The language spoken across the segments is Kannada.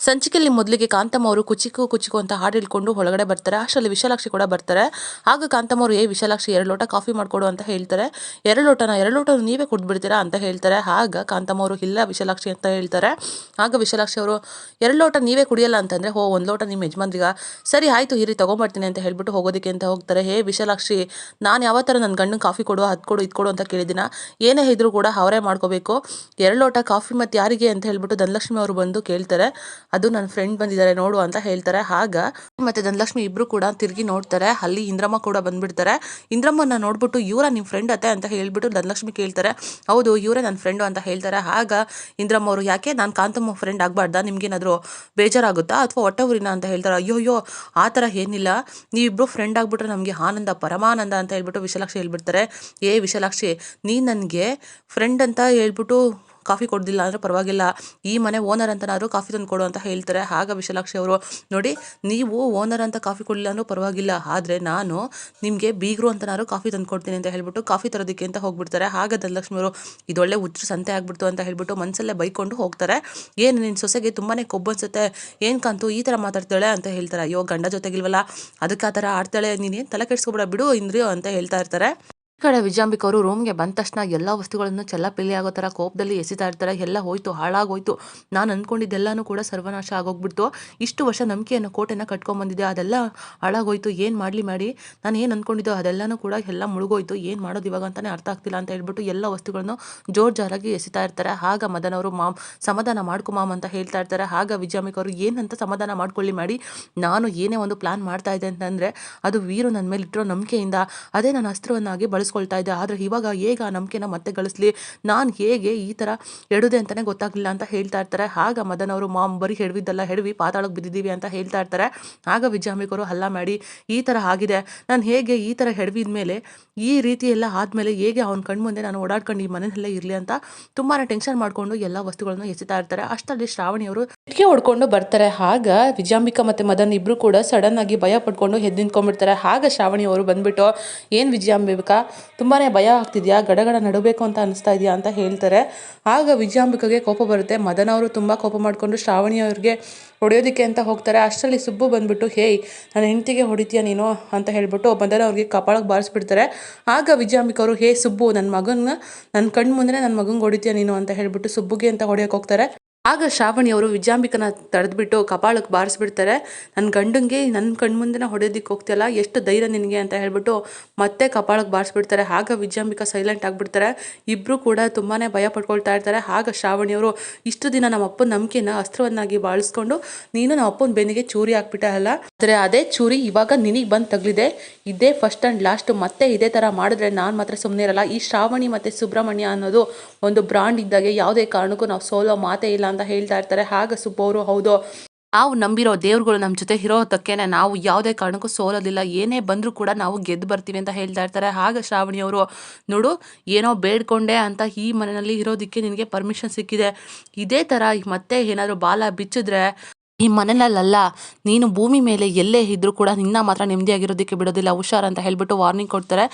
ಸಂಚಿಕೆಯಲ್ಲಿ ಮೊದಲಿಗೆ ಕಾಂತಮ್ಮ ಅವರು ಕುಚಿಕು ಕುಚಿಕು ಅಂತ ಹಾಡು ಹೇಳ್ಕೊಂಡು ಒಳಗಡೆ ಬರ್ತಾರೆ. ಅಷ್ಟರಲ್ಲಿ ವಿಶಾಲಾಕ್ಷಿ ಕೂಡ ಬರ್ತಾರೆ. ಆಗ ಕಾಂತಮ್ಮ ಅವರು, ಏ ವಿಶಾಲಾಕ್ಷಿ, ಎರಡು ಲೋಟ ಕಾಫಿ ಮಾಡಿಕೊಡು ಅಂತ ಹೇಳ್ತಾರೆ. ಎರಡು ಲೋಟನ, ಎರಡು ಲೋಟ ನೀವೇ ಕುಡ್ಬಿಡ್ತೀರಾ ಅಂತ ಹೇಳ್ತಾರೆ. ಆಗ ಕಾಂತಮ್ಮ ಅವರು, ಇಲ್ಲ ವಿಶಾಲಾಕ್ಷಿ ಅಂತ ಹೇಳ್ತಾರೆ. ಆಗ ವಿಶಾಲಾಕ್ಷಿ ಅವರು, ಎರಡು ಲೋಟ ನೀವೇ ಕುಡಿಯಲ್ಲ ಅಂತಂದರೆ, ಹೋ, ಒಂದು ಲೋಟ ನಿಮ್ಮ ಯಜಮಾನ್ರಿಗ. ಸರಿ, ಆಯಿತು ಹಿರಿ ತೊಗೊಂಬರ್ತೀನಿ ಅಂತ ಹೇಳ್ಬಿಟ್ಟು ಹೋಗೋದಕ್ಕೆ ಅಂತ ಹೋಗ್ತಾರೆ. ಹೇ ವಿಶಾಲಾಕ್ಷಿ, ನಾನು ಯಾವ ಥರ ನನ್ನ ಗಂಡನ ಕಾಫಿ ಕೊಡು, ಅದು ಕೊಡು, ಇದು ಕೊಡು ಅಂತ ಕೇಳಿದಿನ ಏನೇ ಇದ್ರೂ ಕೂಡ ಅವರೇ ಮಾಡ್ಕೋಬೇಕು. ಎರಡು ಲೋಟ ಕಾಫಿ ಮತ್ತು ಯಾರಿಗೆ? ಅಂತ ಹೇಳ್ಬಿಟ್ಟು ಧನಲಕ್ಷ್ಮಿ ಅವರು ಬಂದು ಕೇಳ್ತಾರೆ. ಅದು ನನ್ನ ಫ್ರೆಂಡ್ ಬಂದಿದ್ದಾರೆ ನೋಡು ಅಂತ ಹೇಳ್ತಾರೆ. ಆಗ ಮತ್ತೆ ಧನಲಕ್ಷ್ಮಿ ಇಬ್ರು ಕೂಡ ತಿರುಗಿ ನೋಡ್ತಾರೆ. ಅಲ್ಲಿ ಇಂದ್ರಮ್ಮ ಕೂಡ ಬಂದ್ಬಿಡ್ತಾರೆ. ಇಂದ್ರಮ್ಮನ ನೋಡ್ಬಿಟ್ಟು ಇವರ ನಿಮ್ಮ ಫ್ರೆಂಡ್ ಅತ್ತೆ ಅಂತ ಹೇಳ್ಬಿಟ್ಟು ಧನಲಕ್ಷ್ಮಿ ಕೇಳ್ತಾರೆ. ಹೌದು, ಇವರೇ ನನ್ನ ಫ್ರೆಂಡು ಅಂತ ಹೇಳ್ತಾರೆ. ಆಗ ಇಂದ್ರಮ್ಮ ಅವರು, ಯಾಕೆ? ನಾನು ಕಾಂತಮ್ಮ ಫ್ರೆಂಡ್ ಆಗಬಾರ್ದಾ? ನಿಮ್ಗೇನಾದರೂ ಬೇಜಾರಾಗುತ್ತಾ ಅಥವಾ ಹೊಟ್ಟೆ ಊರಿನ ಅಂತ ಹೇಳ್ತಾರೆ. ಅಯ್ಯೋ ಅಯ್ಯೋ ಆ ಥರ ಏನಿಲ್ಲ. ನೀವಿಬ್ರು ಫ್ರೆಂಡ್ ಆಗಿಬಿಟ್ರೆ ನಮಗೆ ಆನಂದ, ಪರಮಾನಂದ ಅಂತ ಹೇಳ್ಬಿಟ್ಟು ವಿಶಾಲಾಕ್ಷಿ ಹೇಳ್ಬಿಡ್ತಾರೆ. ಏ ವಿಶಾಲಾಕ್ಷಿ ನೀ ನನಗೆ ಫ್ರೆಂಡ್ ಅಂತ ಹೇಳ್ಬಿಟ್ಟು ಕಾಫಿ ಕೊಡ್ದಿಲ್ಲ ಅಂದರೆ ಪರವಾಗಿಲ್ಲ. ಈ ಮನೆ ಓನರ್ ಅಂತನಾದ್ರು ಕಾಫಿ ತಂದು ಕೊಡು ಅಂತ ಹೇಳ್ತಾರೆ. ಆಗ ವಿಶಾಲಾಕ್ಷಿ ಅವರು, ನೋಡಿ, ನೀವು ಓನರ್ ಅಂತ ಕಾಫಿ ಕೊಡಲಿಲ್ಲ ಅಂದರೂ ಪರವಾಗಿಲ್ಲ. ಆದರೆ ನಾನು ನಿಮಗೆ ಬೀಗರು ಅಂತನಾದ್ರು ಕಾಫಿ ತಂದು ಕೊಡ್ತೀನಿ ಅಂತ ಹೇಳ್ಬಿಟ್ಟು ಕಾಫಿ ತರೋದಕ್ಕೆ ಅಂತ ಹೋಗ್ಬಿಡ್ತಾರೆ. ಆಗ ಧನಲಕ್ಷ್ಮಿ ಅವರು, ಇದೊಳ್ಳೆ ಹುಚ್ಚು ಸಂತೆ ಆಗ್ಬಿಡ್ತು ಅಂತ ಹೇಳ್ಬಿಟ್ಟು ಮನಸ್ಸಲ್ಲೇ ಬೈಕೊಂಡು ಹೋಗ್ತಾರೆ. ಏನು ನಿನ್ನ ಸೊಸೆಗೆ ತುಂಬಾ ಕೊಬ್ಬನ್ಸುತ್ತೆ ಏನು ಕಾಂತು ಈ ಥರ ಮಾತಾಡ್ತಾಳೆ? ಅಂತ ಹೇಳ್ತಾರೆ. ಅಯ್ಯೋ, ಗಂಡ ಜೊತೆಗಿಲ್ವಲ್ಲ? ಅದಕ್ಕೆ ಆ ಥರ ಆಡ್ತಾಳೆ. ನೀನೇನು ತಲೆ ಕೆಡಿಸ್ಕೊಬಿಡ, ಬಿಡು ಇಂದ್ರಿಯೋ ಅಂತ ಹೇಳ್ತಾ ಇರ್ತಾರೆ. ಈ ಕಡೆ ವಿಜಯಾಂಬಿಕ್ ಅವರು ರೂಮ್ಗೆ ಬಂದ ತಕ್ಷಣ ಎಲ್ಲ ವಸ್ತುಗಳನ್ನು ಚೆಲ್ಲಾಪಿಲ್ಲಿ ಆಗೋ ಥರ ಕೋಪದಲ್ಲಿ ಎಸಿತಾ ಇರ್ತಾರೆ. ಎಲ್ಲ ಹೋಯ್ತು, ಹಾಳಾಗೋಯ್ತು. ನಾನು ಅಂದ್ಕೊಂಡಿದ್ದೆಲ್ಲನೂ ಕೂಡ ಸರ್ವನಾಶ ಆಗೋಗ್ಬಿಡ್ತು. ಇಷ್ಟು ವರ್ಷ ನಂಬಿಕೆಯನ್ನು ಕೋಟೆನ ಕಟ್ಕೊಂಡ್ಬಂದಿದ್ದೆ ಅದೆಲ್ಲ ಹಾಳಾಗೋಯ್ತು. ಏನು ಮಾಡಲಿ ಮಾಡಿ ನಾನು ಏನು ಅಂದ್ಕೊಂಡಿದ್ದೋ ಅದೆಲ್ಲನೂ ಕೂಡ ಎಲ್ಲ ಮುಳುಗೋಯ್ತು. ಏನು ಮಾಡೋದು ಇವಾಗ ಅಂತಲೇ ಅರ್ಥ ಆಗ್ತಿಲ್ಲ ಅಂತ ಹೇಳ್ಬಿಟ್ಟು ಎಲ್ಲ ವಸ್ತುಗಳನ್ನು ಜೋರ್ ಜಾರಾಗಿ ಎಸಿತಾ ಇರ್ತಾರೆ. ಆಗ ಮದನವರು ಮಾಮ್, ಸಮಾಧಾನ ಮಾಡ್ಕೊ ಮಾಮ್ ಅಂತ ಹೇಳ್ತಾ ಇರ್ತಾರೆ. ಆಗ ವಿಜಯಾಂಬಿಕ್ ಅವರು ಏನಂತ ಸಮಾಧಾನ ಮಾಡ್ಕೊಳ್ಳಿ ಮಾಡಿ ನಾನು ಏನೇ ಒಂದು ಪ್ಲಾನ್ ಮಾಡ್ತಾ ಇದ್ದೆ ಅಂತಂದರೆ ಅದು ವೀರು ನನ್ನ ಮೇಲೆ ಇಟ್ಟಿರೋ ನಂಬಿಕೆಯಿಂದ, ಅದೇ ನಾನು ಅಸ್ತ್ರವನ್ನಾಗಿ ಬಳಸ್ಕೊಳ್ತಾ ಇದ್ದೆ ಆದರೆ ಇವಾಗ ಹೇಗೆ ಆ ನಂಬಿಕೆನ ಮತ್ತೆ ಗಳಿಸ್ಲಿ? ನಾನು ಹೇಗೆ ಈ ಥರ ಎಡುದೆ ಅಂತಲೇ ಗೊತ್ತಾಗಲಿಲ್ಲ ಅಂತ ಹೇಳ್ತಾ ಇರ್ತಾರೆ. ಆಗ ಮದನ್ ಅವರು ಮಾಮ್ ಬರೀ ಹೆಡ್ವಿದ್ದಲ್ಲ ಹೆಡ್ವಿ ಪಾತಾಳಕ್ಕೆ ಬಿದ್ದಿದ್ದೀವಿ ಅಂತ ಹೇಳ್ತಾ ಇರ್ತಾರೆ. ಆಗ ವಿಜಯಾಂಬಿಕರು ಹಲ್ಲ ಮಾಡಿ ಈ ಥರ ಆಗಿದೆ. ನಾನು ಹೇಗೆ ಈ ಥರ ಹೆಡ್ವಿದ ಮೇಲೆ ಈ ರೀತಿ ಎಲ್ಲ ಆದಮೇಲೆ ಹೇಗೆ ಅವ್ನ ಕಣ್ಮುಂದೆ ನಾನು ಓಡಾಡ್ಕೊಂಡು ಈ ಮನೆಯಲ್ಲೇ ಇರಲಿ ಅಂತ ತುಂಬಾ ಟೆನ್ಷನ್ ಮಾಡಿಕೊಂಡು ಎಲ್ಲ ವಸ್ತುಗಳನ್ನು ಎಸಿತಾ ಇರ್ತಾರೆ. ಅಷ್ಟರಲ್ಲಿ ಶ್ರಾವಣಿಯವರು ಇಟ್ಕೆ ಹೊಡ್ಕೊಂಡು ಬರ್ತಾರೆ. ಆಗ ವಿಜಯಾಂಬಿಕಾ ಮತ್ತು ಮದನ್ ಇಬ್ಬರು ಕೂಡ ಸಡನ್ ಆಗಿ ಭಯ ಪಡ್ಕೊಂಡು ಎದ್ದು ನಿಂತ್ಕೊಂಡ್ಬಿಡ್ತಾರೆ. ಆಗ ಶ್ರಾವಣಿ ಅವರು ಬಂದ್ಬಿಟ್ಟು, ಏನು ವಿಜಯಾಂಬಿಕಾ ತುಂಬಾ ಭಯ ಆಗ್ತಿದ್ಯಾ? ಗಡಗಡ ನಡಬೇಕು ಅಂತ ಅನಿಸ್ತಾ ಇದೆಯಾ ಅಂತ ಹೇಳ್ತಾರೆ. ಆಗ ವಿಜಯಾಂಬಿಕೆಗೆ ಕೋಪ ಬರುತ್ತೆ. ಮದನ ಅವರು ತುಂಬ ಕೋಪ ಮಾಡಿಕೊಂಡು ಶ್ರಾವಣಿ ಅವ್ರಿಗೆ ಹೊಡೆಯೋದಕ್ಕೆ ಅಂತ ಹೋಗ್ತಾರೆ. ಅಷ್ಟರಲ್ಲಿ ಸುಬ್ಬು ಬಂದ್ಬಿಟ್ಟು, ಹೇಯ್, ನನ್ನ ಹೆಂಡತಿಗೆ ಹೊಡಿತೀಯ ನೀನು? ಅಂತ ಹೇಳ್ಬಿಟ್ಟು ಮದನ ಅವ್ರಿಗೆ ಕಪಾಳಕ್ಕೆ ಬಾರಿಸ್ಬಿಡ್ತಾರೆ. ಆಗ ಅವರು ಹೇ ಸುಬ್ಬು ನನ್ನ ಮಗನ ನನ್ನ ಕಣ್ಣು ಮುಂದೆ ನನ್ನ ಮಗಂಗೆ ಹೊಡಿತೀಯ ನೀನು? ಅಂತ ಹೇಳ್ಬಿಟ್ಟು ಸುಬ್ಬುಗೆ ಅಂತ ಹೊಡೆಯೋಕೆ ಹೋಗ್ತಾರೆ. ಆಗ ಶ್ರಾವಣಿ ಅವರು ವಿಜಯಾಂಬಿಕನ ತಡೆದ್ಬಿಟ್ಟು ಕಪಾಳಕ್ಕೆ ಬಾರಿಸ್ಬಿಡ್ತಾರೆ. ನನ್ನ ಗಂಡಂಗೆ ನನ್ನ ಕಣ್ಮುಂದೆನೇ ಹೊಡೆಯೋದಕ್ಕೆ ಹೋಗ್ತಿಯಲ್ಲ, ಎಷ್ಟು ಧೈರ್ಯ ನಿನಗೆ ಅಂತ ಹೇಳ್ಬಿಟ್ಟು ಮತ್ತೆ ಕಪಾಳಕ್ಕೆ ಬಾರಿಸ್ಬಿಡ್ತಾರೆ. ಆಗ ವಿಜಾಂಬಿಕ ಸೈಲೆಂಟ್ ಆಗಿಬಿಡ್ತಾರೆ. ಇಬ್ಬರು ಕೂಡ ತುಂಬಾ ಭಯ ಪಡ್ಕೊಳ್ತಾ ಇರ್ತಾರೆ. ಆಗ ಶ್ರಾವಣಿಯವರು ಇಷ್ಟು ದಿನ ನಮ್ಮ ಅಪ್ಪನ ನಂಬಿಕೆನ ಅಸ್ತ್ರವನ್ನಾಗಿ ಬಾಳಿಸ್ಕೊಂಡು, ನೀನು ನಮ್ಮ ಅಪ್ಪನ ಬೆನ್ನಿಗೆ ಚೂರಿ ಹಾಕ್ಬಿಟ್ಟ ಅಲ್ಲ? ಆದರೆ ಅದೇ ಚೂರಿ ಇವಾಗ ನಿನಗೆ ಬಂದು ತಗಲಿದೆ. ಇದೇ ಫಸ್ಟ್ ಆ್ಯಂಡ್ ಲಾಸ್ಟ್ ಮತ್ತೆ ಇದೇ ಥರ ಮಾಡಿದ್ರೆ ನಾನು ಮಾತ್ರ ಸುಮ್ಮನೆ ಇರಲ್ಲ. ಈ ಶ್ರಾವಣಿ ಮತ್ತು ಸುಬ್ರಹ್ಮಣ್ಯ ಅನ್ನೋದು ಒಂದು ಬ್ರಾಂಡ್ ಇದ್ದಾಗೆ ಯಾವುದೇ ಕಾರಣಕ್ಕೂ ನಾವು ಸೋಲೋ ಮಾತೇ ಇಲ್ಲ ಅಂತ ಹೇಳ್ತಾ ಇರ್ತಾರೆ. ಹಾಗ ಸುಬ್ಬವರು ಹೌದು. ನಾವು ನಂಬಿರೋ ದೇವ್ರುಗಳು ನಮ್ಮ ಜೊತೆ ಇರೋ ಹೊತ್ತಕ್ಕೇನೆ ನಾವು ಯಾವುದೇ ಕಾರಣಕ್ಕೂ ಸೋಲೋದಿಲ್ಲ. ಏನೇ ಬಂದರೂ ಕೂಡ ನಾವು ಗೆದ್ದು ಬರ್ತೀವಿ ಅಂತ ಹೇಳ್ತಾ ಇರ್ತಾರೆ. ಹಾಗೆ ಶ್ರಾವಣಿಯವರು ನೋಡು, ಏನೋ ಬೇಡ್ಕೊಂಡೆ ಅಂತ ಈ ಮನೆಯಲ್ಲಿ ಇರೋದಕ್ಕೆ ನಿನಗೆ ಪರ್ಮಿಷನ್ ಸಿಕ್ಕಿದೆ. ಇದೇ ಥರ ಮತ್ತೆ ಏನಾದರೂ ಬಾಲ ಬಿಚ್ಚಿದ್ರೆ ಈ ಮನೆಯಲ್ಲಲ್ಲ ನೀನು ಭೂಮಿ ಮೇಲೆ ಎಲ್ಲೇ ಇದ್ರೂ ಕೂಡ ನಿನ್ನ ಮಾತ್ರ ನೆಮ್ಮದಿಯಾಗಿರೋದಕ್ಕೆ ಬಿಡೋದಿಲ್ಲ, ಹುಷಾರ್ ಅಂತ ಹೇಳ್ಬಿಟ್ಟು ವಾರ್ನಿಂಗ್ ಕೊಡ್ತಾರೆ.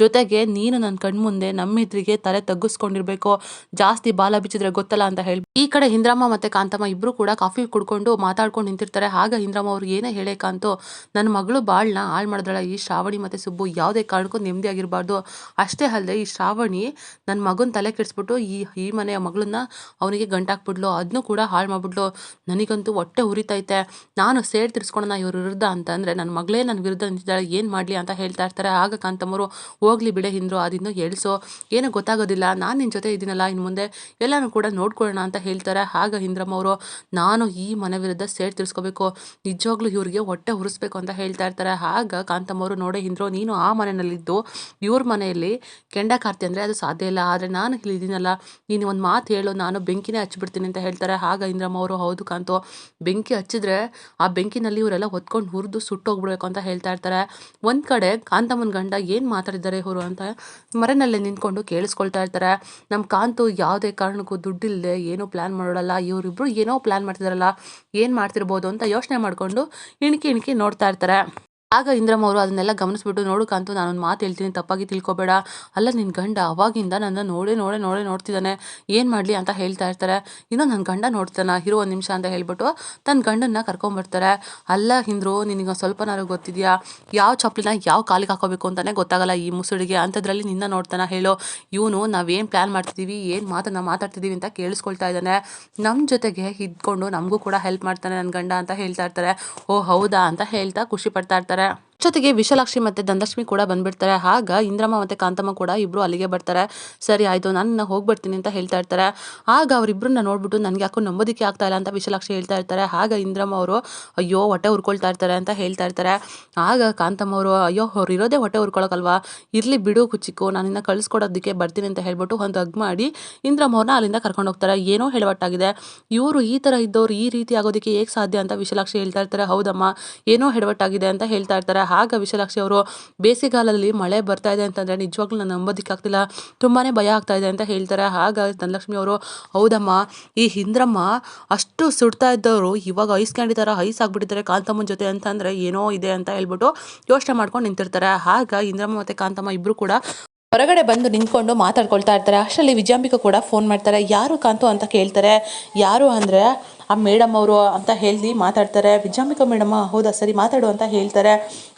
ಜೊತೆಗೆ ನೀನು ನನ್ನ ಕಣ್ಮುಂದೆ ನಮ್ಮ ಎದುರಿಗೆ ತಲೆ ತಗ್ಗಿಸ್ಕೊಂಡಿರ್ಬೇಕು, ಜಾಸ್ತಿ ಬಾಲ ಬಿಚ್ಚಿದ್ರೆ ಗೊತ್ತಲ್ಲ ಅಂತ ಹೇಳಿ. ಈ ಕಡೆ ಇಂದ್ರಮ್ಮ ಮತ್ತೆ ಕಾಂತಮ್ಮ ಇಬ್ರು ಕೂಡ ಕಾಫಿ ಕುಡ್ಕೊಂಡು ಮಾತಾಡ್ಕೊಂಡು ನಿಂತಿರ್ತಾರೆ. ಆಗ ಇಂದ್ರಮ್ಮ ಅವ್ರಿಗೆ ಏನೇ ಹೇಳೇ ನನ್ನ ಮಗಳು ಬಾಳನ್ನ ಹಾಳು ಮಾಡಿದ್ರಲ್ಲ ಈ ಶ್ರಾವಣಿ ಮತ್ತೆ ಸುಬ್ಬು ಯಾವುದೇ ಕಾರಣಕ್ಕೂ ನೆಮ್ಮದಿಯಾಗಿರಬಾರ್ದು. ಅಷ್ಟೇ ಅಲ್ಲದೆ ಈ ಶ್ರಾವಣಿ ನನ್ನ ಮಗನ ತಲೆ ಕೆಡಿಸ್ಬಿಟ್ಟು ಈ ಈ ಮನೆಯ ಮಗಳನ್ನ ಅವನಿಗೆ ಗಂಟಾಕ್ಬಿಡ್ಲು ಅದನ್ನು ಕೂಡ ಹಾಳು ಮಾಡಿಬಿಡ್ಲು ನನಗಂತೂ ಹೊಟ್ಟೆ ಉರಿತೈತೆ ನಾನು ಸೇಡ್ ತಿರ್ಸ್ಕೊಳ್ಳೋಣ ಇವ್ರ ವಿರುದ್ಧ ಅಂತಂದರೆ ನನ್ನ ಮಗಳೇ ನನ್ನ ವಿರುದ್ಧ ನಿಂತಿದ್ದಾಳೆ, ಏನು ಮಾಡಲಿ ಅಂತ ಹೇಳ್ತಾ ಇರ್ತಾರೆ. ಆಗ ಕಾಂತಮ್ಮರು ಹೋಗ್ಲಿ ಬಿಡೆ ಹಿಂದ್ರು, ಅದಿನ್ನು ಎಳ್ಸೋ. ಏನೂ ಗೊತ್ತಾಗೋದಿಲ್ಲ, ನಾನು ನಿನ್ನ ಜೊತೆ ಇದ್ದೀನಲ್ಲ ಇನ್ನು ಮುಂದೆ ಎಲ್ಲನೂ ಕೂಡ ನೋಡ್ಕೊಳ್ಳೋಣ ಅಂತ ಹೇಳ್ತಾರೆ. ಆಗ ಹಿಂದ್ರಮ್ಮ ಅವರು ನಾನು ಈ ಮನೆ ವಿರುದ್ಧ ಸೇಡ್ ತಿರ್ಸ್ಕೋಬೇಕು, ನಿಜವಾಗ್ಲೂ ಇವ್ರಿಗೆ ಹೊಟ್ಟೆ ಉರಿಸ್ಬೇಕು ಅಂತ ಹೇಳ್ತಾ ಇರ್ತಾರೆ. ಆಗ ಕಾಂತಮ್ಮವರು, ನೋಡೇ ಹಿಂದ್ರು, ನೀನು ಆ ಮನೆಯಲ್ಲಿದ್ದು, ಇವ್ರ ಮನೆಯಲ್ಲಿ ಕೆಂಡ ಕಾರ್ತಿ ಅಂದರೆ ಅದು ಸಾಧ್ಯ ಇಲ್ಲ. ಆದರೆ ನಾನು ಇಲ್ಲಿದ್ದೀನಲ್ಲ ನೀನು ಒಂದು ಮಾತು ಹೇಳು, ನಾನು ಬೆಂಕಿನೇ ಹಚ್ಚಿಬಿಡ್ತೀನಿ ಅಂತ ಹೇಳ್ತಾರೆ. ಆಗ ಇಂದ್ರಮ್ಮ ಅವರು ಹೌದು ಕಾಂತೋ ಬೆಂಕಿ ಹಚ್ಚಿದ್ರೆ ಆ ಬೆಂಕಿನಲ್ಲಿ ಇವರೆಲ್ಲ ಹೊತ್ಕೊಂಡು ಹುರಿದು ಸುಟ್ಟೋಗ್ಬಿಡ್ಬೇಕು ಅಂತ ಹೇಳ್ತಾ ಇರ್ತಾರೆ. ಒಂದು ಕಡೆ ಕಾಂತಮ್ಮನ ಗಂಡ ಏನು ಮಾತಾಡಿದ್ದಾರೆ ಇವರು ಅಂತ ಮರನಲ್ಲೇ ನಿಂತ್ಕೊಂಡು ಕೇಳಿಸ್ಕೊಳ್ತಾ ಇರ್ತಾರೆ. ನಮ್ಮ ಕಾಂತು ಯಾವುದೇ ಕಾರಣಕ್ಕೂ ದುಡ್ಡಿಲ್ಲದೆ ಏನೂ ಪ್ಲ್ಯಾನ್ ಮಾಡೋಲ್ಲ ಇವರಿಬ್ರು ಏನೋ ಪ್ಲಾನ್ ಮಾಡ್ತಿದಾರಲ್ಲ, ಏನು ಮಾಡ್ತಿರ್ಬೋದು ಅಂತ ಯೋಚನೆ ಮಾಡಿಕೊಂಡು ಇಣಕಿ ಇಣಕಿ ನೋಡ್ತಾ ಇರ್ತಾರೆ. ಆಗ ಇಂದ್ರಮ್ಮ ಅವರು ಅದನ್ನೆಲ್ಲ ಗಮನಿಸ್ಬಿಟ್ಟು, ನೋಡು ಕಾಂತು, ನಾನೊಂದು ಮಾತು ಹೇಳ್ತೀನಿ, ತಪ್ಪಾಗಿ ತಿಳ್ಕೊಬೇಡ. ಅಲ್ಲ ನಿನ್ನ ಗಂಡ ಅವಾಗಿಂದ ನನ್ನ ನೋಡೆ, ನೋಡೇ ನೋಡೇ ನೋಡ್ತಿದ್ದಾನೆ. ಏನು ಮಾಡಲಿ ಅಂತ ಹೇಳ್ತಾ ಇರ್ತಾರೆ. ಇನ್ನು ನನ್ನ ಗಂಡ ನೋಡ್ತಾನೆ, ಇರೋ ಒಂದು ನಿಮಿಷ ಅಂತ ಹೇಳ್ಬಿಟ್ಟು ತನ್ನ ಗಂಡನ್ನ ಕರ್ಕೊಂಬರ್ತಾರೆ ಅಲ್ಲ ಹಿಂದ್ರು ನಿನಗೆ ಸ್ವಲ್ಪನಾರು ಗೊತ್ತಿದೆಯಾ? ಯಾವ ಚಪ್ಪಲಿನ ಯಾವ ಕಾಲಿಗೆ ಹಾಕೋಬೇಕು ಅಂತಲೇ ಗೊತ್ತಾಗಲ್ಲ ಈ ಮುಸುಡಿಗೆ. ಅಂಥದ್ರಲ್ಲಿ ನಿನ್ನ ನೋಡ್ತಾನೆ ಹೇಳೋ. ಇವನು, ನಾವೇನು ಪ್ಲ್ಯಾನ್ ಮಾಡ್ತಿದ್ದೀವಿ ಏನು ಮಾತನ್ನು ಮಾತಾಡ್ತಿದ್ದೀವಿ ಅಂತ ಕೇಳಿಸ್ಕೊಳ್ತಾ ಇದ್ದಾನೆ. ನಮ್ಮ ಜೊತೆಗೆ ಇದ್ಕೊಂಡು ನಮಗೂ ಕೂಡ ಹೆಲ್ಪ್ ಮಾಡ್ತಾನೆ ನನ್ನ ಗಂಡ ಅಂತ ಹೇಳ್ತಾ ಇರ್ತಾರೆ. ಓ, ಹೌದಾ? ಅಂತ ಹೇಳ್ತಾ ಖುಷಿ ಪಡ್ತಾ ಇರ್ತಾರೆ. there. ಜೊತೆಗೆ ವಿಶಾಲಾಕ್ಷಿ ಮತ್ತೆ ಧನಲಕ್ಷ್ಮಿ ಕೂಡ ಬಂದ್ಬಿಡ್ತಾರೆ. ಆಗ ಇಂದ್ರಮ್ಮ ಮತ್ತೆ ಕಾಂತಮ್ಮ ಕೂಡ ಇಬ್ರು ಅಲ್ಲಿಗೆ ಬರ್ತಾರೆ. ಸರಿ, ಆಯ್ತು, ನಾನು ಹೋಗ್ಬಿಡ್ತೀನಿ ಅಂತ ಹೇಳ್ತಾ ಇರ್ತಾರೆ. ಆಗ ಅವರಿಬ್ಬರನ್ನ ನೋಡ್ಬಿಟ್ಟು ನನಗೆ ಯಾಕೋ ನಂಬೋದಕ್ಕೆ ಆಗ್ತಾ ಇಲ್ಲ ಅಂತ ವಿಶಾಲಾಕ್ಷಿ ಹೇಳ್ತಾ ಇರ್ತಾರೆ. ಆಗ ಇಂದ್ರಮ್ಮ ಅವರು, ಅಯ್ಯೋ, ಹೊಟ್ಟೆ ಉರ್ಕೊಳ್ತಾ ಇರ್ತಾರೆ ಅಂತ ಹೇಳ್ತಾ ಇರ್ತಾರೆ. ಆಗ ಕಾಂತಮ್ಮ ಅವರು, ಅಯ್ಯೋ, ಅವ್ರು ಇರೋದೇ ಹೊಟ್ಟೆ ಉರ್ಕೊಳಕಲ್ವಾ? ಇರ್ಲಿ ಬಿಡು ಕುಚ್ಚಿಕ್ಕು ನಾನಿನ್ನ ಕಳಿಸ್ಕೊಡೋದಕ್ಕೆ ಬರ್ತೀನಿ ಅಂತ ಹೇಳ್ಬಿಟ್ಟು ಒಂದು ಹಗ್ ಮಾಡಿ ಇಂದ್ರಮ್ಮ ಅವ್ರನ್ನ ಅಲ್ಲಿಂದ ಕರ್ಕೊಂಡು ಹೋಗ್ತಾರೆ. ಏನೋ ಹೆಡವಟ್ಟಾಗಿದೆ ಇವರು ಈ ಥರ ಇದ್ದವ್ರು ಈ ರೀತಿ ಆಗೋದಕ್ಕೆ ಹೇಗೆ ಸಾಧ್ಯ ಅಂತ ವಿಶಾಲಾಕ್ಷಿ ಹೇಳ್ತಾ ಇರ್ತಾರೆ. ಹೌದಮ್ಮ, ಏನೋ ಹೆಡವಟ್ಟಾಗಿದೆ ಅಂತ ಹೇಳ್ತಾ ಇರ್ತಾರೆ. ಆಗ ವಿಶಾಲಾಕ್ಷಿ ಅವರು, ಬೇಸಿಗೆಗಾಲದಲ್ಲಿ ಮಳೆ ಬರ್ತಾ ಇದೆ ಅಂತಂದ್ರೆ ನಿಜವಾಗ್ಲೂ ನಾನು ನಂಬೋದಕ್ಕಾಗ್ತಿಲ್ಲ ತುಂಬಾ ಭಯ ಆಗ್ತಾ ಇದೆ ಅಂತ ಹೇಳ್ತಾರೆ. ಆಗ ಧನಲಕ್ಷ್ಮಿ ಅವರು, ಹೌದಮ್ಮ, ಈ ಇಂದ್ರಮ್ಮ ಅಷ್ಟು ಸುಡ್ತಾ ಇದ್ದವರು, ಇವಾಗ ಐಸ್ ಕ್ಯಾಂಡಿ ಥರ ಐಸ್ ಆಗ್ಬಿಟ್ಟಿದ್ದಾರೆ ಕಾಂತಮ್ಮನ ಜೊತೆ ಅಂತಂದರೆ ಏನೋ ಇದೆ ಅಂತ ಹೇಳ್ಬಿಟ್ಟು ಯೋಚನೆ ಮಾಡ್ಕೊಂಡು ನಿಂತಿರ್ತಾರೆ. ಆಗ ಇಂದ್ರಮ್ಮ ಮತ್ತೆ ಕಾಂತಮ್ಮ ಇಬ್ಬರು ಕೂಡ ಹೊರಗಡೆ ಬಂದು ನಿಂತ್ಕೊಂಡು ಮಾತಾಡ್ಕೊಳ್ತಾ ಇರ್ತಾರೆ. ಅಷ್ಟರಲ್ಲಿ ವಿಜಯಾಂಬಿಕಾ ಕೂಡ ಫೋನ್ ಮಾಡ್ತಾರೆ. ಯಾರು ಕಾಂತು ಅಂತ ಕೇಳ್ತಾರೆ. ಯಾರು ಅಂದರೆ ಆ ಮೇಡಮ್ ಅವರು ಅಂತ ಹೇಳಿ ಮಾತಾಡ್ತಾರೆ. ವಿಜಯಾಂಬಿಕಾ ಮೇಡಮ್ಮ ಹೌದಾ ಸರಿ ಮಾತಾಡು ಅಂತ ಹೇಳ್ತಾರೆ.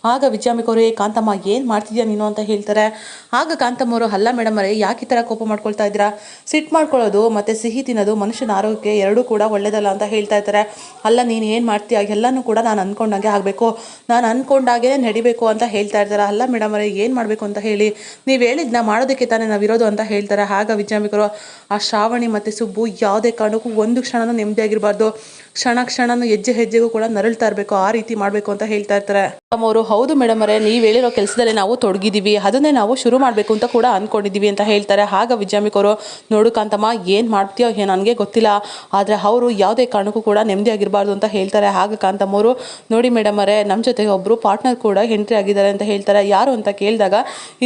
ಆಗ ವಿಜಯಾಂಬಿಕಾ ಅವರು, ಏ ಕಾಂತಮ್ಮ, ಏನು ಮಾಡ್ತಿದ್ಯಾ ನೀನು? ಅಂತ ಹೇಳ್ತಾರೆ. ಆಗ ಕಾಂತಮ್ಮ ಅವರು, ಅಲ್ಲ ಮೇಡಮ್ ಅವರೇ, ಯಾಕೆ ಈ ಥರ ಕೋಪ ಮಾಡ್ಕೊಳ್ತಾ ಇದ್ದೀರಾ? ಸಿಟ್ಟು ಮಾಡ್ಕೊಳ್ಳೋದು ಮತ್ತು ಸಿಹಿ ತಿನ್ನೋದು ಮನುಷ್ಯನ ಆರೋಗ್ಯಕ್ಕೆ ಎರಡೂ ಕೂಡ ಒಳ್ಳೇದಲ್ಲ ಅಂತ ಹೇಳ್ತಾ ಇರ್ತಾರೆ. ಅಲ್ಲ, ನೀನು ಏನು ಮಾಡ್ತೀಯ? ಎಲ್ಲನೂ ಕೂಡ ನಾನು ಅಂದ್ಕೊಂಡಂಗೆ ಆಗಬೇಕು. ನಾನು ಅಂದ್ಕೊಂಡಾಗೇ ನಡಿಬೇಕು ಅಂತ ಹೇಳ್ತಾ ಇರ್ತಾರೆ. ಅಲ್ಲ ಮೇಡಮ್ ಅವರೇ, ಏನು ಮಾಡಬೇಕು ಅಂತ ಹೇಳಿ. ನೀವು ಹೇಳಿದ್ನ ಮಾಡೋದಕ್ಕೆ ತಾನೇ ನಾವು ಇರೋದು ಅಂತ ಹೇಳ್ತಾರೆ. ಆಗ ವಿಜಯಾಂಬಿಕರು ಆ ಶ್ರಾವಣಿ ಮತ್ತು ಸುಬ್ಬು ಯಾವುದೇ ಕಾರಣಕ್ಕೂ ಒಂದು ಕ್ಷಣನೂ ನೆಮ್ಮದಿಯಾಗಿರಬಾರ್ದು. do ಕ್ಷಣ ಕ್ಷಣನೂ ಹೆಜ್ಜೆ ಹೆಜ್ಜೆಗೂ ಕೂಡ ನರಳ್ತಾ ಇರಬೇಕು, ಆ ರೀತಿ ಮಾಡಬೇಕು ಅಂತ ಹೇಳ್ತಾ ಇರ್ತಾರೆ. ಅವರು, ಹೌದು ಮೇಡಮ್ ಅವರೇ, ನೀವು ಹೇಳಿರೋ ಕೆಲಸದಲ್ಲಿ ನಾವು ತೊಡಗಿದ್ದೀವಿ, ಅದನ್ನೇ ನಾವು ಶುರು ಮಾಡಬೇಕು ಅಂತ ಕೂಡ ಅಂದ್ಕೊಂಡಿದ್ದೀವಿ ಅಂತ ಹೇಳ್ತಾರೆ. ಆಗ ವಿಜಯಾಮಿಕವರು ನೋಡು ಕಾಂತಮ್ಮ, ಏನು ಮಾಡ್ತೀಯೋ ಏನು ನನಗೆ ಗೊತ್ತಿಲ್ಲ, ಆದರೆ ಅವರು ಯಾವುದೇ ಕಾರಣಕ್ಕೂ ಕೂಡ ನೆಮ್ಮದಿಯಾಗಿರಬಾರ್ದು ಅಂತ ಹೇಳ್ತಾರೆ. ಆಗ ಕಾಂತಮ್ಮವರು ನೋಡಿ ಮೇಡಮ್ ಅವರೇ ನಮ್ಮ ಜೊತೆಗೆ ಒಬ್ಬರು ಪಾರ್ಟ್ನರ್ ಕೂಡ ಎಂಟ್ರಿ ಆಗಿದ್ದಾರೆ ಅಂತ ಹೇಳ್ತಾರೆ. ಯಾರು ಅಂತ ಕೇಳಿದಾಗ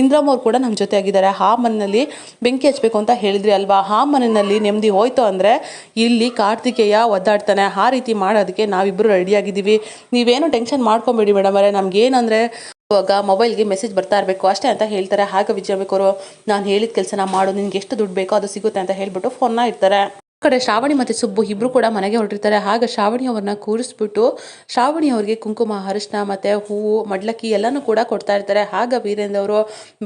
ಇಂದ್ರಮ್ಮ ಅವ್ರು ಕೂಡ ನಮ್ಮ ಜೊತೆ ಆಗಿದ್ದಾರೆ. ಆ ಮನೆಯಲ್ಲಿ ಬೆಂಕಿ ಹಚ್ಚಬೇಕು ಅಂತ ಹೇಳಿದ್ರಿ ಅಲ್ವಾ? ಆ ಮನೆಯಲ್ಲಿ ನೆಮ್ಮದಿ ಹೋಯ್ತು ಅಂದರೆ ಇಲ್ಲಿ ಕಾರ್ತಿಕೇಯ ಒದ್ದಾಡ್ತಾನೆ. ರೀತಿ ಮಾಡೋದಕ್ಕೆ ನಾವಿಬ್ಬರು ರೆಡಿಯಾಗಿದ್ದೀವಿ ನೀವೇನು ಟೆನ್ಷನ್ ಮಾಡ್ಕೊಬೇಡಿ ಮೇಡಮ್ ಅವರೇ. ನಮ್ಗೇನಂದರೆ ಇವಾಗ ಮೊಬೈಲ್ಗೆ ಮೆಸೇಜ್ ಬರ್ತಾ ಇರಬೇಕು. ಅಷ್ಟೇ ಅಂತ ಹೇಳ್ತಾರೆ. ಆಗ ಅವರು, ನಾನು ಹೇಳಿದ ಕೆಲಸನ ಮಾಡು. ನಿನಗೆ ಎಷ್ಟು ದುಡ್ಡು ಬೇಕೋ ಅದು ಸಿಗುತ್ತೆ ಅಂತ ಹೇಳಿಬಿಟ್ಟು ಫೋನ್ನ ಇಡ್ತಾರೆ. ಆ ಕಡೆ ಶ್ರಾವಣಿ ಮತ್ತು ಸುಬ್ಬು ಇಬ್ಬರು ಕೂಡ ಮನೆಗೆ ಹೊರಟಿರ್ತಾರೆ. ಹಾಗೆ ಶ್ರಾವಣಿ ಅವ್ರನ್ನ ಕೂರಿಸ್ಬಿಟ್ಟು ಶ್ರಾವಣಿ ಅವ್ರಿಗೆ ಕುಂಕುಮ ಅರಿಶಿನ ಮತ್ತು ಹೂವು, ಮಡ್ಲಕ್ಕಿ ಎಲ್ಲನೂ ಕೂಡ ಕೊಡ್ತಾ ಇರ್ತಾರೆ. ಆಗ ವೀರೇಂದ್ರ ಅವರು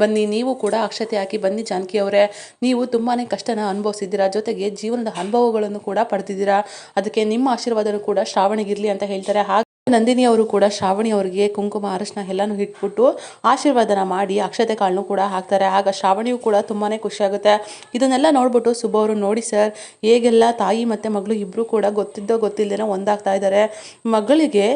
ಬನ್ನಿ, ನೀವು ಕೂಡ ಅಕ್ಷತೆ ಹಾಕಿ ಬನ್ನಿ ಜಾನಕಿ ಅವರೇ. ನೀವು ತುಂಬಾ ಕಷ್ಟನ ಅನುಭವಿಸಿದ್ದೀರಾ. ಜೊತೆಗೆ ಜೀವನದ ಅನುಭವಗಳನ್ನು ಕೂಡ ಪಡೆದಿದ್ದೀರಾ ಅದಕ್ಕೆ ನಿಮ್ಮ ಆಶೀರ್ವಾದನೂ ಕೂಡ ಶ್ರಾವಣಿಗಿರಲಿ ಅಂತ ಹೇಳ್ತಾರೆ. ಹಾಗೆ ನಂದಿನಿ ಅವರು ಕೂಡ, ಶ್ರಾವಣಿ ಅವರಿಗೆ ಕುಂಕುಮ, ಅರಶಿನ ಎಲ್ಲನೂ ಇಟ್ಬಿಟ್ಟು ಆಶೀರ್ವಾದನ ಮಾಡಿ ಅಕ್ಷತೆ ಕಾಳನ್ನು ಕೂಡ ಹಾಕ್ತಾರೆ. ಆಗ ಶ್ರಾವಣಿಯು ಕೂಡ ತುಂಬಾ ಖುಷಿಯಾಗುತ್ತೆ ಇದನ್ನೆಲ್ಲ ನೋಡ್ಬಿಟ್ಟು ಸುಬ್ಬ ಅವರು, ನೋಡಿ ಸರ್, ಹೇಗೆಲ್ಲ ತಾಯಿ ಮತ್ತು ಮಗಳು ಇಬ್ಬರು ಕೂಡ ಗೊತ್ತಿದ್ದೋ ಗೊತ್ತಿಲ್ಲದೇನೋ ಒಂದಾಗ್ತಾ ಇದ್ದಾರೆ. ಮಗಳಿಗೆ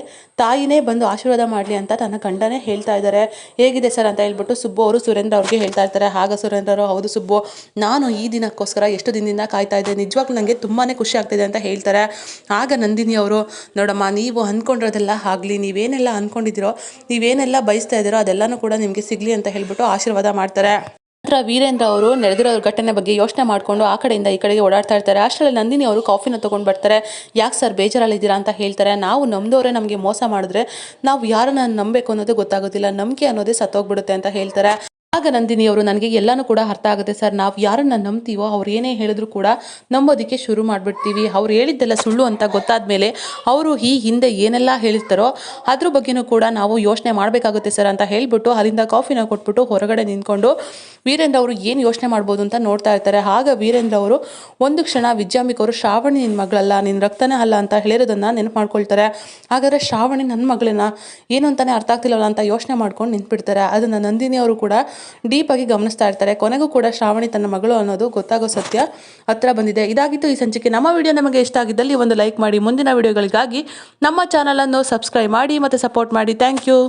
ತಾಯಿನೇ ಬಂದು ಆಶೀರ್ವಾದ ಮಾಡಲಿ ಅಂತ ತನ್ನ ಗಂಡನೇ ಹೇಳ್ತಾ ಇದ್ದಾರೆ. ಹೇಗಿದೆ ಸರ್ ಅಂತ ಹೇಳ್ಬಿಟ್ಟು ಸುಬ್ಬು ಅವರು ಸುರೇಂದ್ರ ಅವ್ರಿಗೆ ಹೇಳ್ತಾ ಇರ್ತಾರೆ. ಆಗ ಸುರೇಂದ್ರ ಅವರು, ಹೌದು ಸುಬ್ಬು, ನಾನು ಈ ದಿನಕ್ಕೋಸ್ಕರ ಎಷ್ಟು ದಿನದಿಂದ ಕಾಯ್ತಾ ಇದ್ದೆ. ನಿಜವಾಗ್ಲೂ ನನಗೆ ತುಂಬಾ ಖುಷಿ ಆಗ್ತಿದೆ ಅಂತ ಹೇಳ್ತಾರೆ. ಆಗ ನಂದಿನಿ ಅವರು, ನೋಡಮ್ಮ, ನೀವು ಅಂದ್ಕೊಂಡಿರೋದೆಲ್ಲ ಆಗಲಿ, ನೀವೇನೆಲ್ಲ ಅಂದ್ಕೊಂಡಿದ್ದೀರೋ ನೀವೇನೆಲ್ಲ ಬಯಸ್ತಾ ಇದ್ದೀರೋ ಅದೆಲ್ಲನೂ ಕೂಡ ನಿಮಗೆ ಸಿಗಲಿ ಅಂತ ಹೇಳಿಬಿಟ್ಟು ಆಶೀರ್ವಾದ ಮಾಡ್ತಾರೆ. ನಂತರ ವೀರೇಂದ್ರ ಅವರು ನಡೆದಿರೋ ಘಟನೆ ಬಗ್ಗೆ ಯೋಚನೆ ಮಾಡಿಕೊಂಡು ಆ ಕಡೆಯಿಂದ ಈ ಕಡೆಗೆ ಓಡಾಡ್ತಾ ಇರ್ತಾರೆ. ಅಷ್ಟರಲ್ಲಿ ನಂದಿನಿ ಅವರು ಕಾಫಿನ ತೊಗೊಂಡು ಬರ್ತಾರೆ. ಯಾಕೆ ಸರ್ ಬೇಜಾರಲ್ಲಿದ್ದೀರಾ ಅಂತ ಹೇಳ್ತಾರೆ. ನಾವು ನಮ್ಮದವರೇ ನಮಗೆ ಮೋಸ ಮಾಡಿದ್ರೆ ನಾವು ಯಾರನ್ನ ನಂಬಬೇಕು ಅನ್ನೋದೇ ಗೊತ್ತಾಗೋದಿಲ್ಲ. ನಂಬಿಕೆ ಅನ್ನೋದೇ ಸತ್ತೋಗ್ಬಿಡುತ್ತೆ ಅಂತ ಹೇಳ್ತಾರೆ. ಆಗ ನಂದಿನಿ ಅವರು ನನಗೆ ಎಲ್ಲನೂ ಕೂಡ ಅರ್ಥ ಆಗುತ್ತೆ, ಸರ್, ನಾವು ಯಾರನ್ನ ನಂಬ್ತೀವೋ, ಅವ್ರು ಏನೇ ಹೇಳಿದ್ರು ಕೂಡ ನಂಬೋದಕ್ಕೆ ಶುರು ಮಾಡಿಬಿಡ್ತೀವಿ. ಅವ್ರು ಹೇಳಿದ್ದೆಲ್ಲ ಸುಳ್ಳು ಅಂತ ಗೊತ್ತಾದ ಮೇಲೆ ಅವರು ಈ ಹಿಂದೆ ಏನೆಲ್ಲ ಹೇಳಿರ್ತಾರೋ, ಅದ್ರ ಬಗ್ಗೆನೂ ಕೂಡ ನಾವು ಯೋಚನೆ ಮಾಡಬೇಕಾಗುತ್ತೆ, ಸರ್, ಅಂತ ಹೇಳಿಬಿಟ್ಟು ಅಲ್ಲಿಂದ ಕಾಫಿನ ಕೊಟ್ಬಿಟ್ಟು ಹೊರಗಡೆ ನಿಂತ್ಕೊಂಡು ವೀರೇಂದ್ರ ಅವರು ಏನು ಯೋಚನೆ ಮಾಡ್ಬೋದು ಅಂತ ನೋಡ್ತಾ ಇರ್ತಾರೆ. ಆಗ ವೀರೇಂದ್ರ ಅವರು, ಒಂದು ಕ್ಷಣ ವಿದ್ಯಾಂಬಿಕ್ ಅವರು ಶ್ರಾವಣಿ ನಿನ್ನ ಮಗಳಲ್ಲ ನಿನ್ನ ರಕ್ತನೇ ಅಲ್ಲ ಅಂತ ಹೇಳಿರೋದನ್ನು ನೆನಪು ಮಾಡ್ಕೊಳ್ತಾರೆ ಹಾಗಾದರೆ ಶ್ರಾವಣಿ ನನ್ನ ಮಗಳನ್ನ ಏನು ಅಂತಾನೆ ಅರ್ಥ ಆಗ್ತಿಲ್ಲವಲ್ಲ ಅಂತ ಯೋಚನೆ ಮಾಡ್ಕೊಂಡು ನಿಂತ್ಬಿಡ್ತಾರೆ. ಅದನ್ನು ನಂದಿನಿ ಅವರು ಕೂಡ ಡೀಪಾಗಿ ಗಮನಿಸ್ತಾ ಇರ್ತಾರೆ. ಕೊನೆಗೂ ಕೂಡ ಶ್ರಾವಣಿ ತನ್ನ ಮಗಳು ಅನ್ನೋದು ಗೊತ್ತಾಗೋ ಸತ್ಯ ಹತ್ರ ಬಂದಿದೆ. ಇದಾಗಿತ್ತು ಈ ಸಂಚಿಕೆ. ನಮ್ಮ ವಿಡಿಯೋ ನಮಗೆ ಇಷ್ಟ ಆಗಿದ್ದಲ್ಲಿ ಒಂದು ಲೈಕ್ ಮಾಡಿ. ಮುಂದಿನ ವಿಡಿಯೋಗಳಿಗಾಗಿ ನಮ್ಮ ಚಾನಲನ್ನು ಸಬ್ಸ್ಕ್ರೈಬ್ ಮಾಡಿ ಮತ್ತು ಸಪೋರ್ಟ್ ಮಾಡಿ. Thank you